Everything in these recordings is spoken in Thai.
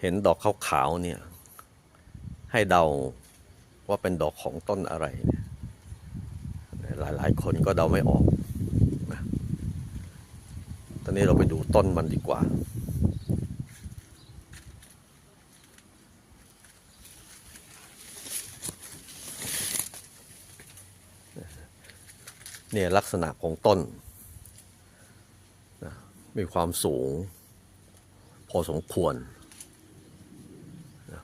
เห็นดอกขาวๆเนี่ย ให้เดาว่าเป็นดอกของต้นอะไรเนี่ยหลายๆ คนก็เดาไม่ออกนะตอนนี้เราไปดูต้นมันดีกว่า เนี่ยลักษณะของต้นนะมีความสูง พอสมควรนะ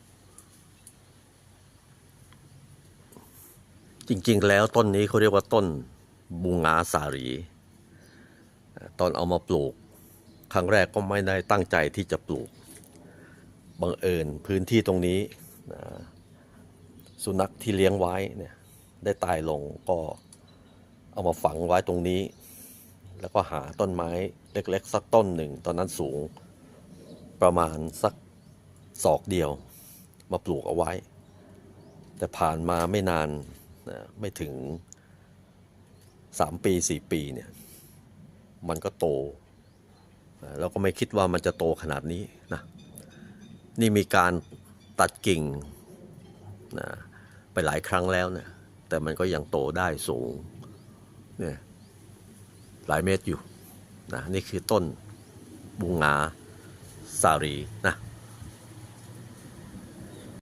จริงๆ แล้วต้นนี้เขาเรียกว่าต้นบูงาสารี ตอนเอามาปลูก ครั้งแรกก็ไม่ได้ตั้งใจที่จะปลูก บังเอิญพื้นที่ตรงนี้ สุนัขที่เลี้ยงไว้เนี่ยได้ตายลงก็เอามาฝังไว้ตรงนี้ แล้วก็หาต้นไม้เล็กๆ สักต้นหนึ่ง ตอนนั้นสูงประมาณสักศอกเดียว มาปลูกเอาไว้ แต่ผ่านมาไม่นาน นะไม่ถึงสามปีสี่ปีเนี่ยมันก็โตเราก็ไม่คิดว่ามันจะโตขนาดนี้นะนี่มีการตัดกิ่งนะไปหลายครั้งแล้วนะแต่มันก็ยังโตได้สูงเนี่ยหลายเมตรอยู่นะนี่คือต้นบุงงาสารีนะ